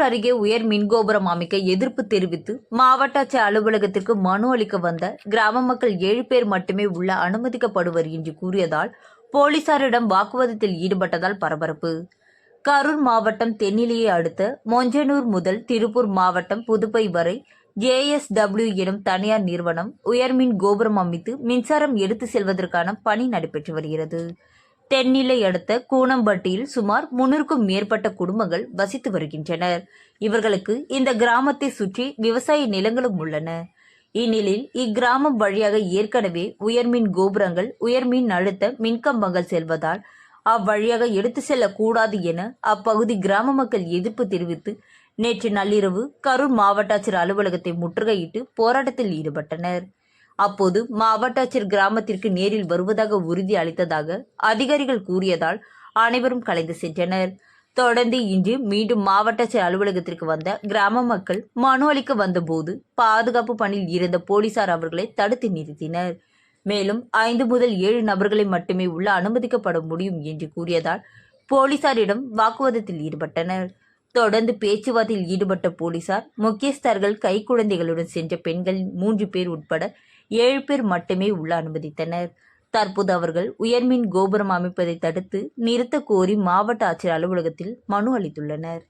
கரூர் அருகே உயர் மின்கோபுரம் அமைக்க எதிர்ப்பு தெரிவித்து மாவட்ட அலுவலகத்திற்கு மனு அளிக்க வந்த கிராம மக்கள் ஏழு பேர் மட்டுமே உள்ள அனுமதிக்கப்படுவர் என்று கூறியதால் போலீசாரிடம் வாக்குவாதத்தில் ஈடுபட்டதால் பரபரப்பு. கரூர் மாவட்டம் தென்னிலையை அடுத்த மொஞ்சனூர் முதல் திருப்பூர் மாவட்டம் புதுப்பை வரை ஜேஎஸ்டபிள்யூ எனும் தனியார் நிறுவனம் உயர்மின் கோபுரம் அமைத்து மின்சாரம் எடுத்து செல்வதற்கான பணி நடைபெற்று வருகிறது. தென்னிலை அடுத்த கூனம்பட்டியில் சுமார் முன்னூறுக்கும் மேற்பட்ட குடும்பங்கள் வசித்து வருகின்றனர். இவர்களுக்கு இந்த கிராமத்தை சுற்றி விவசாய நிலங்களும் உள்ளன. இந்நிலையில் இக்கிராமம் வழியாக ஏற்கனவே உயர்மின் கோபுரங்கள் உயர்மின் அழுத்த மின்கம்பங்கள் செல்வதால் அவ்வழியாக எடுத்து செல்லக்கூடாது என அப்பகுதி கிராம மக்கள் எதிர்ப்பு தெரிவித்து நேற்று நள்ளிரவு கரூர் மாவட்ட ஆட்சியர் அலுவலகத்தை முற்றுகையிட்டு போராட்டத்தில் ஈடுபட்டனர். அப்போது மாவட்டாட்சியர் கிராமத்திற்கு நேரில் வருவதாக உறுதி அளித்ததாக அதிகாரிகள் கூறியதால் அனைவரும் கலைந்து சென்றனர். தொடர்ந்து இன்று மீண்டும் மாவட்டாட்சியர் அலுவலகத்திற்கு வந்த கிராம மக்கள் மனு அளிக்க வந்தபோது பாதுகாப்பு பணியில் இருந்த போலீசார் அவர்களை தடுத்து நிறுத்தினர். மேலும் ஐந்து முதல் ஏழு நபர்களை மட்டுமே உள்ள அனுமதிக்கப்பட முடியும் என்று கூறியதால் போலீசாரிடம் வாக்குவாதத்தில் ஈடுபட்டனர். தொடர்ந்து பேச்சுவார்த்தையில் ஈடுபட்ட போலீசார் முக்கியஸ்தர்கள் கைக்குழந்தைகளுடன் சென்ற பெண்கள் மூன்று பேர் உட்பட ஏழு பேர் மட்டுமே உள்ள அனுமதித்தனர். தற்போது அவர்கள் உயர்மின் கோபுரம் அமைப்பதை தடுத்து நிறுத்த கோரி மாவட்ட ஆட்சியர் அலுவலகத்தில் மனு அளித்துள்ளனர்.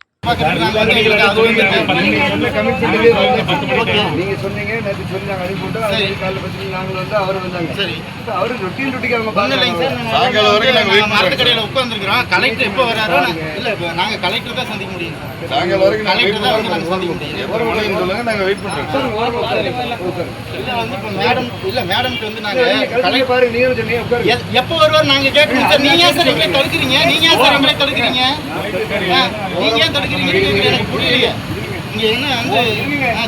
நீங்க சொன்னீங்க நேற்று சொல்லி நாங்க அனுப்பிவிட்டோம் அது காலைல பத்து நாங்களும் வந்து அவர் வந்தாங்க. சரி. அவரு ரொட்டீன் ரொட்டிக்கு அவங்க சாயங்காலம் வரைக்கும் நாங்க வெயிட் மரத்துக்கடையில உட்காந்துருக்கிறோம் கலெக்டர் எப்போ வராரோ இல்ல இப்ப நாங்க கலெக்டர் தான் சந்திக்க முடியும். சார் சாயங்காலம் வரைக்கும் நாங்க கலெக்டர் தான் வந்து வெயிட் நாங்க சந்திக்க முடியும். எப்போ முடியும்னு சொல்லுங்க நாங்க வெயிட் பண்றோம். இல்ல வந்து இப்ப மேடம் இல்ல மேடம்க்கு வந்து நாங்க கலெக்டர் சொன்னீங்க உட்காருங்க. எ- எப்போ வருவார் நாங்க கேட்கணும். சார் நீங்க ஏன் சார் எங்களை தடுக்கிறீங்க? நீங்க ஏன் சார் எங்களை தடுக்கிறீங்க? நீங்க ஏன் தடுக்கிறீங்க? எனக்கு புரியலையே. இங்க என்ன வந்து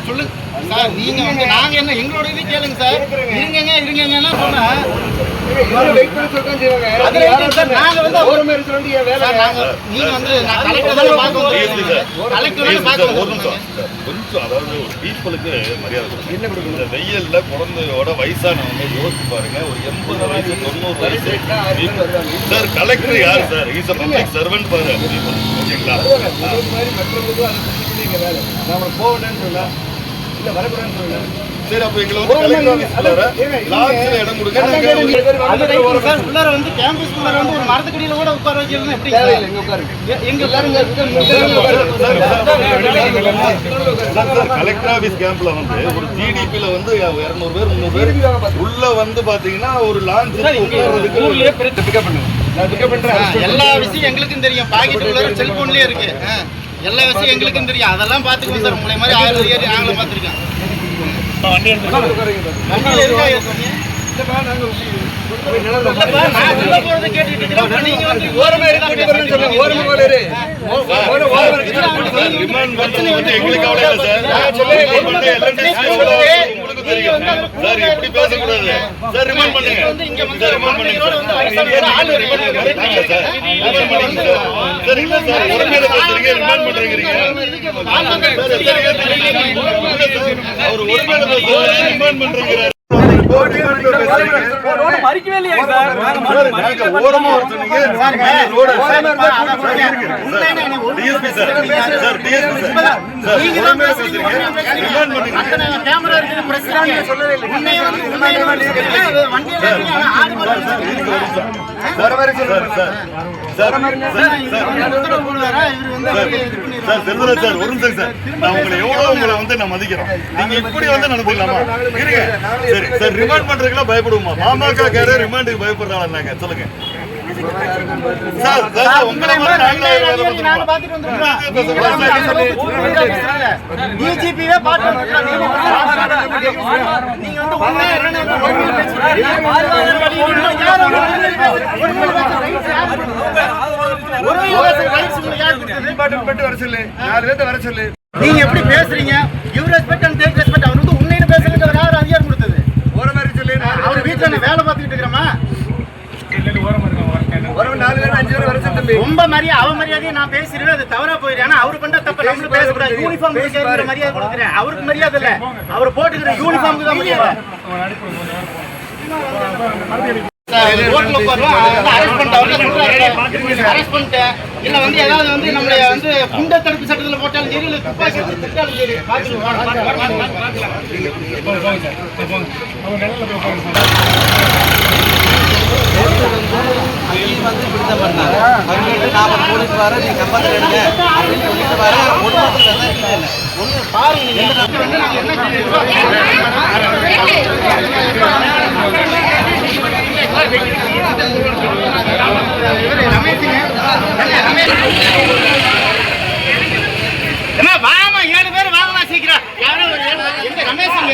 சொல்லுங்க சார் நீங்க வந்து நாங்க என்ன எங்களோட இது கேளுங்க சார். இருங்கங்க இருங்கங்கன்னா சொன்னா. வெயில்ல குழந்தையோட வயசானவங்க யோசிச்சு பாருங்க. ஒரு எண்பது வயசு தொண்ணூறு வயசு. சார் கலெக்டர் யார் sir? Is a public servant for ஓகேங்களா? ஒரு மாதிரி மற்றவங்களுக்கும் அதை பத்தி சொல்லி எங்க வேலை. நான் உங்களை போகணும்னு சரி அப்ப இடம் கொடுங்க. உள்ளார வந்து கேம்பஸ் உள்ளார வந்து ஒரு மரத்துக்கடியில கூட உட்கார வைக்கணும் எப்படி? உட்காருங்க. எங்க பாருங்க. கலெக்டர் ஆபீஸ் கேம்ப்ல வந்து ஒரு ஜிடிபில வந்து இருநூறு பேர் முந்நூறு பேர் உள்ள வந்து பாத்தீங்கன்னா ஒரு லான்ச் பிக்கப் பண்ணுங்க எல்லா விஷயம் எங்களுக்கும் தெரியும். பாக்கெட் உள்ளார செல்போன்லயே இருக்கு. எல்லா விஷயம் எங்களுக்கும் தெரியும். அதெல்லாம் பாத்துக்குவோம் சார். உங்களை மாதிரி ஆயிரம் ஏறி நாங்களும் பண்றது வந்து எங்களுக்கு சார் இப்படி பேசக்கூடாது. சார் ரிமாண்ட் பண்ணுங்க. சார் ரிமாண்ட் பண்ணுங்க சார். ரிமாண்ட் பண்ணுங்க சார் ரிமாண்ட் பண்ணுங்க சார். இல்ல சார். உடனே பேசுறீங்க ரிமாண்ட் பண்றீங்க. சார் சரியா தெரியல அவர் உடனே பேசுறாரு ரிமாண்ட் பண்றீங்க மறிக்கவே இல்லையா சார் சார் நாங்க ஓரமா வர சொன்னீங்க road DSP sir sir DSP sir sir நீங்க தான் உடனே பேசுறீங்க, பேசுறீங்க உடனே பேசுறீங்க. ரிமாண்ட் பண்ணுங்க அத்தனை கேமரா இருக்குது, press இருக்கு. உன்னைய வந்து உண்மையை வந்து சொல்றீங்க. அது வண்டியில இருக்கீங்க, ஆனா ஆடு மாடு sir sir sir sir sir sir sir sir sir sir sir அப்படியே இது பண்ணிடுவாரா? சார் செல்வராஜ் சார் ஒரு நிமிஷம் சார். நான் உங்களை எவ்வளவு உங்களை வந்து நான் மதிக்கிறோம் நீங்க இப்படி வந்து நடந்துக்கலாமா இருங்க. சரி சார் ரிமாண்ட் பண்றதுக்கெல்லாம் பயப்படுவோமா? பாமக கேர ரிமாண்டுக்கு பயப்படுறாங்க நாங்க மாதிரி வேலை அதிகாரி நாங்க. நீங்க? பாட்டு பட்டு எப்படி பேசுறீங்க? You respect and take respect அவர் வந்து உண்மையில பேசுறதுக்கு யார் அதிகாரம் கொடுத்தது? ஓரமா இருக்கு சொல்லு அவர் வீட்டுல நான் வேலை பார்த்துக்கிட்டு இருக்கிறோமா ஓரமா ரொம்ப மரியாதை அவ மரியாதையை நான் பேசிடுவேன் அது தவறா போயிடுறேன் ஆனா அவரு பண்ற தப்ப நம்மளும் பேசக்கூடாது. யூனிஃபார்ம் பேசுற மரியாதை கொடுக்குறேன். அவருக்கு மரியாதை இல்ல. அவர் போட்டுக்கிற யூனிஃபார்முக்கு தான் மரியாதை. ரோட்ல உட்காருவோம் அரெஸ்ட் பண்ணிட்டு அரெஸ்ட் பண்ணிட்டேன் இல்ல வந்து ஏதாவது வந்து நம்மள வந்து குண்ட தடுப்பு சட்டத்துல போட்டாலும் சரி இல்ல துப்பாக்கி எடுத்து திட்டாலும் சரி. பாத்துக்கலாம் அங்கேயும் வந்து பண்ணாங்க நான் போலீஸ் வரேன் நீ கம்பத்தில் எடுங்க அப்படின்னு சொல்லிட்டு தான் இல்லை பாருங்க என்ன சொல்லிருக்கோம் வாமா ஏழு பேர். வாங்கலாம் சீக்கிரம் யாரும் எங்க ரமேஷுங்க?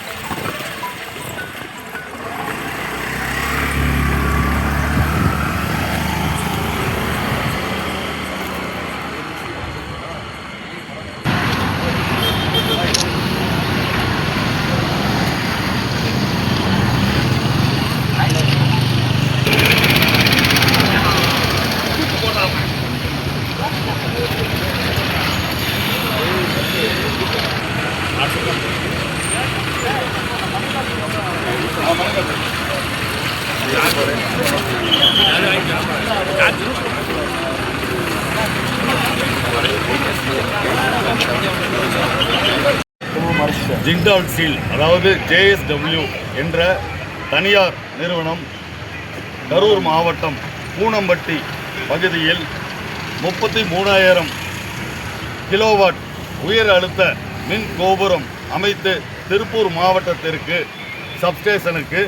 ஜிண்டால் சீல் அதாவது ஜேஎஸ்டபிள்யூ என்ற தனியார் நிறுவனம் கரூர் மாவட்டம் பூனம்பட்டி பகுதியில் முப்பத்தி மூணாயிரம் கிலோவாட் உயர் அழுத்த மின் கோபுரம் அமைத்து திருப்பூர் மாவட்டத்திற்கு சப்ஸ்டேஷனுக்கு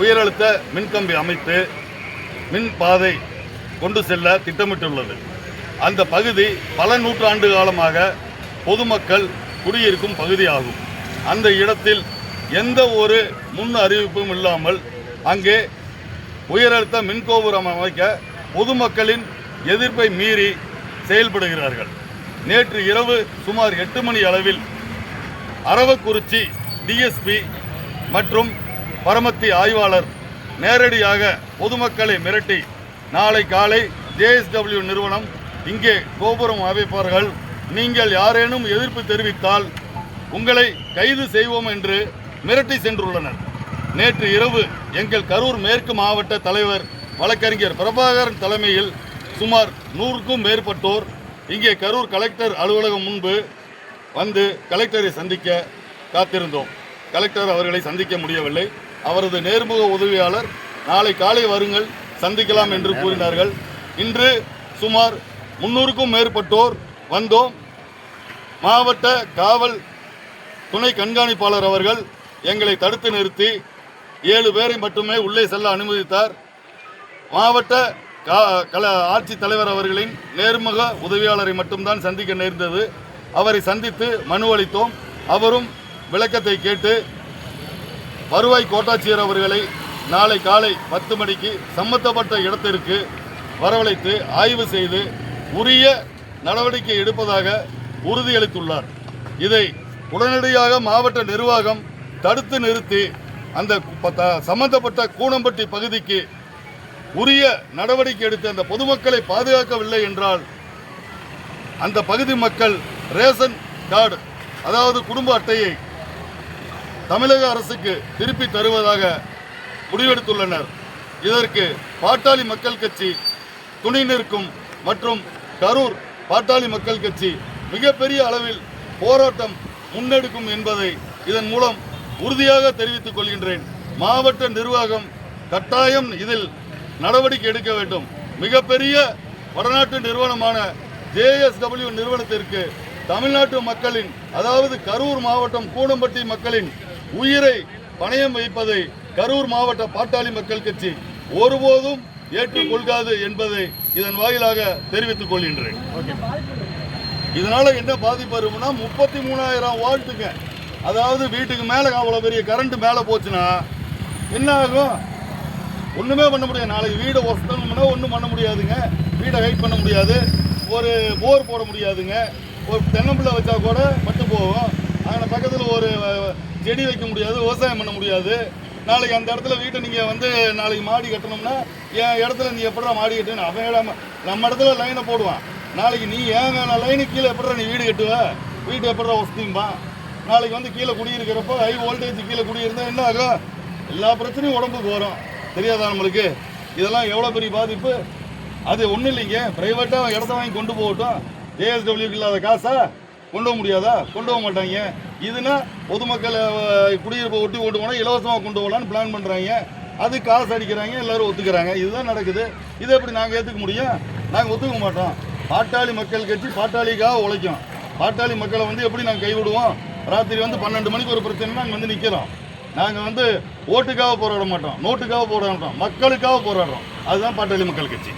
உயர் அழுத்த மின்கம்பி அமைத்து மின் பாதை கொண்டு செல்ல திட்டமிட்டுள்ளது. அந்த பகுதி பல நூற்றாண்டு காலமாக பொதுமக்கள் குடியிருக்கும் பகுதியாகும். அந்த இடத்தில் எந்த ஒரு முன் அறிவிப்பும் இல்லாமல் அங்கே உயரழுத்த மின்கோபுரம் அமைக்க பொதுமக்களின் எதிர்ப்பை மீறி செயல்படுகிறார்கள். நேற்று இரவு சுமார் எட்டு மணி அளவில் அரவக்குறிச்சி டிஎஸ்பி மற்றும் பரமத்தி ஆய்வாளர் நேரடியாக பொதுமக்களை மிரட்டி நாளை காலை ஜேஎஸ்டபிள்யூ நிறுவனம் இங்கே கோபுரம் அமைப்பார்கள். நீங்கள் யாரேனும் எதிர்ப்பு தெரிவித்தால் உங்களை கைது செய்வோம் என்று மிரட்டி சென்றுள்ளனர். நேற்று இரவு எங்கள் கரூர் மேற்கு மாவட்ட தலைவர் வழக்கறிஞர் பிரபாகரன் தலைமையில் சுமார் நூறுக்கும் மேற்பட்டோர் இங்கே கரூர் கலெக்டர் அலுவலகம் முன்பு வந்து கலெக்டரை சந்திக்க காத்திருந்தோம். கலெக்டர் அவர்களை சந்திக்க முடியவில்லை. அவரது நேர்முக உதவியாளர் நாளை காலை வருங்கள் சந்திக்கலாம் என்று கூறினார்கள். இன்று சுமார் முன்னூறுக்கும் மேற்பட்டோர் வந்தோம். மாவட்ட காவல் துணை கண்காணிப்பாளர் அவர்கள் எங்களை தடுத்து நிறுத்தி ஏழு பேரை மட்டுமே உள்ளே செல்ல அனுமதித்தார். மாவட்ட கா- கல ஆட்சித் தலைவர் அவர்களின் நேர்முக உதவியாளரை மட்டும்தான் சந்திக்க நேர்ந்தது. அவரை சந்தித்து மனு அளித்தோம். அவரும் விளக்கத்தை கேட்டு வருவாய் கோட்டாட்சியர் அவர்களை நாளை காலை பத்து மணிக்கு சம்பந்தப்பட்ட இடத்திற்கு வரவழைத்து ஆய்வு செய்து உரிய நடவடிக்கை எடுப்பதாக உறுதியளித்துள்ளார். இதை உடனடியாக மாவட்ட நிர்வாகம் தடுத்து நிறுத்தி அந்த ப- த- சம்பந்தப்பட்ட கூனம்பட்டி பகுதிக்கு உரிய நடவடிக்கை எடுத்து அந்த பொதுமக்களை பாதுகாக்கவில்லை என்றால் அந்த பகுதி மக்கள் ரேஷன் கார்டு அதாவது குடும்ப அட்டையை தமிழக அரசுக்கு திருப்பி தருவதாக முடிவெடுத்துள்ளனர். இதற்கு பாட்டாளி மக்கள் கட்சி துணை நிற்கும் மற்றும் கரூர் பாட்டாளி மக்கள் கட்சி மிகப்பெரிய அளவில் போராட்டம் முன்னெடுக்கும் என்பதை இதன் மூலம் உறுதியாக தெரிவித்துக் கொள்கின்றேன். மாவட்ட நிர்வாகம் கட்டாயம் இதில் நடவடிக்கை எடுக்க வேண்டும். மிகப்பெரிய வடநாட்டு நிறுவனமான ஜேஎஸ்டபிள்யூ நிறுவனத்திற்கு தமிழ்நாட்டு மக்களின் அதாவது கரூர் மாவட்டம் கூடம்பட்டி மக்களின் உயிரை பணயம் வைப்பதை கரூர் மாவட்ட பாட்டாளி மக்கள் கட்சி ஒருபோதும் ஏற்றுக்கொள்காது என்பதை இதன் வாயிலாக தெரிவித்துக் கொள்கின்றேன். இதனால என்ன பாதிப்பு வரும்னா முப்பத்தி மூணாயிரம் வாழ்த்துங்க அதாவது வீட்டுக்கு மேலே அவ்வளோ பெரிய கரண்ட் மேலே போச்சுன்னா என்ன ஆகும்? ஒன்றுமே பண்ண முடியாது. நாளைக்கு வீடை ஒசத்தணும்னா ஒன்றும் பண்ண முடியாதுங்க. வீடை ஹைட் பண்ண முடியாது. ஒரு போர் போட முடியாதுங்க. ஒரு தென்னம்பிள்ளை வச்சா கூட பட்டு போகும். அங்கே பக்கத்தில் ஒரு செடி வைக்க முடியாது. விவசாயம் பண்ண முடியாது. நாளைக்கு அந்த இடத்துல வீட்டை நீங்கள் வந்து நாளைக்கு மாடி கட்டணும்னா என் இடத்துல நீ எப்படா மாடி கட்டணும் அவன் நம்ம இடத்துல லைனை போடுவான். நாளைக்கு நீ ஏன் லைனுக்கு கீழே எப்படி நீ வீடு கட்டுவ? வீட்டு எப்படி வசதிம்பா நாளைக்கு வந்து கீழே குடியிருக்கிறப்போ ஹை வோல்டேஜ் கீழே குடியிருந்தால் என்ன ஆகும்? எல்லா பிரச்சனையும் உடம்புக்கு வரும். தெரியாதா நம்மளுக்கு? இதெல்லாம் எவ்வளோ பெரிய பாதிப்பு? அது ஒன்றும் இல்லைங்க. ப்ரைவேட்டாக இடத்த வாங்கி கொண்டு போகட்டும். ஏஎஸ்டபிள்யூக்கு இல்லாத காசா கொண்டு போக முடியாதா? கொண்டு போக மாட்டாங்க. இதுனா பொதுமக்களை குடியிருப்பை ஒட்டி கொண்டு போனால் இலவசமாக கொண்டு போகலான்னு பிளான் பண்ணுறாங்க அது காசு அடிக்கிறாங்க எல்லோரும் ஒத்துக்கிறாங்க. இதுதான் நடக்குது. இதை எப்படி நாங்கள் ஏற்றுக்க முடியும்? நாங்கள் ஒத்துக்க மாட்டோம். பாட்டாளி மக்கள் கட்சி பாட்டாளிக்காக உழைக்கும். பாட்டாளி மக்களை வந்து எப்படி நாங்கள் கைவிடுவோம்? ராத்திரி வந்து பன்னெண்டு மணிக்கு ஒரு பிரச்சனைனா அங்கே வந்து நிற்கிறோம் நாங்கள் வந்து ஓட்டுக்காக போராட மாட்டோம். நோட்டுக்காக போராட மாட்டோம் மக்களுக்காக போராடுறோம். அதுதான் பாட்டாளி மக்கள் கட்சி.